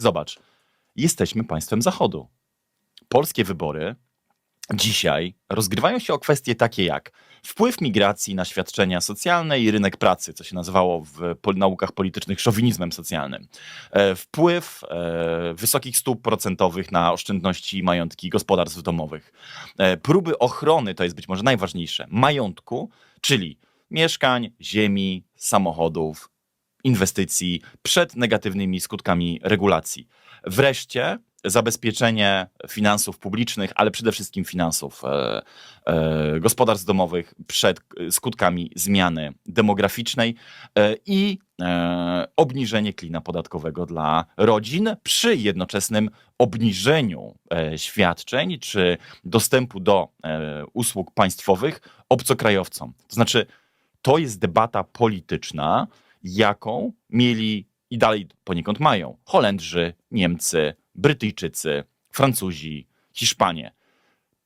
Zobacz, jesteśmy państwem Zachodu. Polskie wybory dzisiaj rozgrywają się o kwestie takie jak wpływ migracji na świadczenia socjalne i rynek pracy, co się nazywało w naukach politycznych szowinizmem socjalnym. E, Wpływ e, wysokich stóp procentowych na oszczędności i majątki gospodarstw domowych. E, Próby ochrony, to jest być może najważniejsze, majątku, czyli mieszkań, ziemi, samochodów, inwestycji przed negatywnymi skutkami regulacji. Wreszcie zabezpieczenie finansów publicznych, ale przede wszystkim finansów e, e, gospodarstw domowych przed e, skutkami zmiany demograficznej e, i e, obniżenie klina podatkowego dla rodzin przy jednoczesnym obniżeniu e, świadczeń czy dostępu do e, usług państwowych obcokrajowcom. To znaczy, to jest debata polityczna, jaką mieli i dalej poniekąd mają Holendrzy, Niemcy, Brytyjczycy, Francuzi, Hiszpanie.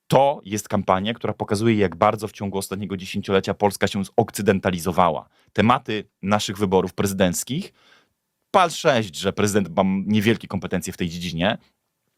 To jest kampania, która pokazuje, jak bardzo w ciągu ostatniego dziesięciolecia Polska się zokcydentalizowała. Tematy naszych wyborów prezydenckich, pal 6, że prezydent ma niewielkie kompetencje w tej dziedzinie,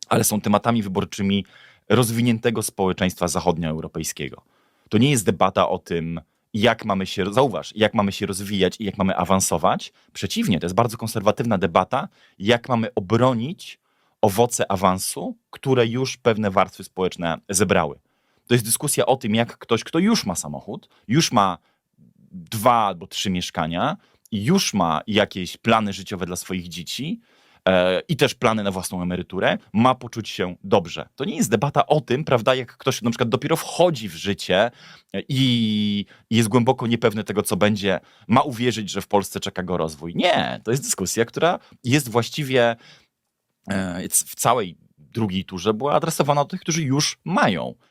ale są tematami wyborczymi rozwiniętego społeczeństwa zachodnioeuropejskiego. To nie jest debata o tym, jak mamy się, zauważ, jak mamy się rozwijać i jak mamy awansować. Przeciwnie, to jest bardzo konserwatywna debata, jak mamy obronić owoce awansu, które już pewne warstwy społeczne zebrały. To jest dyskusja o tym, jak ktoś, kto już ma samochód, już ma dwa albo trzy mieszkania już ma jakieś plany życiowe dla swoich dzieci e, i też plany na własną emeryturę, ma poczuć się dobrze. To nie jest debata o tym, prawda, jak ktoś na przykład dopiero wchodzi w życie e, i jest głęboko niepewny tego, co będzie, ma uwierzyć, że w Polsce czeka go rozwój. Nie, to jest dyskusja, która jest właściwie e, w całej drugiej turze była adresowana do tych, którzy już mają